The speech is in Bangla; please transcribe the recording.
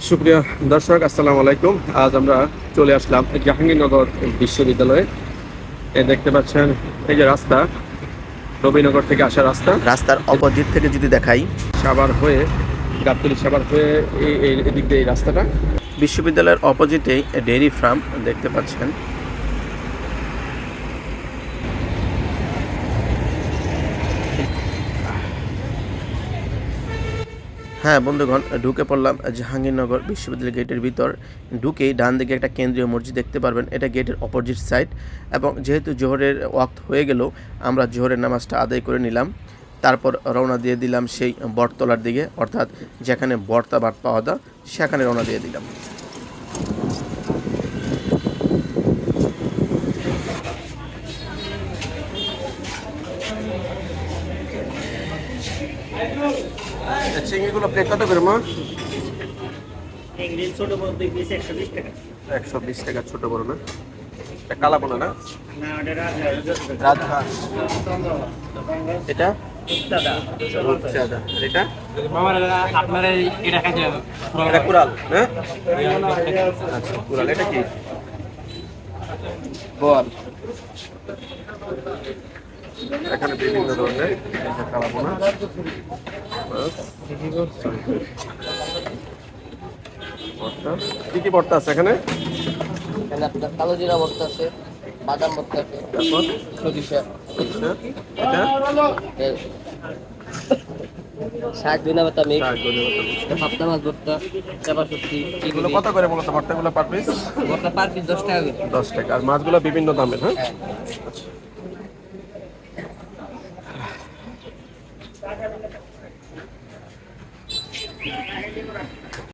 সুপ্রিয় দর্শক আসসালামু আলাইকুম। আজ আমরা চলে আসলাম জাহাঙ্গীরনগর বিশ্ববিদ্যালয়ে। এ দেখতে পাচ্ছেন এই যে রাস্তা রবিনগর থেকে আসা রাস্তা। রাস্তার অপোজিট থেকে যদি দেখাই। সাবার হয়ে গাবতলি সাবার হয়ে এই এই- এদিক দিয়ে এই রাস্তাটা। বিশ্ববিদ্যালয়ের অপোজিটেই ডেইরি ফার্ম দেখতে পাচ্ছেন। হ্যাঁ বন্ধুগণ, ঢুকে পড়লাম জাহাঙ্গীরনগর বিশ্ববিদ্যালয় গেটের ভিতর। ঢুকেই ডান দিকে একটা কেন্দ্রীয় মসজিদ দেখতে পারবেন। এটা গেটের অপোজিট সাইড এবং যেহেতু জোহরের ওয়াক্ত হয়ে গেল, আমরা জোহরের নামাজটা আদায় করে নিলাম। তারপর রওনা দিয়ে দিলাম সেই বটতলার দিকে, অর্থাৎ যেখানে বর্তা বাট পাওয়া যায়, সেখানে রওনা দিয়ে দিলাম। চিংড়িগুলো প্লেট কত করে মা? একশো বিশ টাকা। একশো বিশ টাকা ছোট বড় না? এটা কালা পোনা না? রাজহাঁস। এটা? এটা? আপনার এটা খাইতে এটা কুড়াল হ্যাঁ আচ্ছা কুড়াল এটা কি? বল। এখানে বিভিন্ন ধরনের কালাবোনা কি কি ভর্তা আছে এখানে? কালো জিরা ভর্তা আছে বাদাম ভর্তা আছে সরিষা। আচ্ছা, শাক মিক্স মাছ ভর্তা চাপা সবজি এগুলো কত করে মূলত ভর্তাগুলো পার পিস ভর্তা পার পিস দশ টাকা করে। দশ টাকা। আর মাছগুলো বিভিন্ন দামের হ্যাঁ? হ্যাঁ। আচ্ছা। টাকা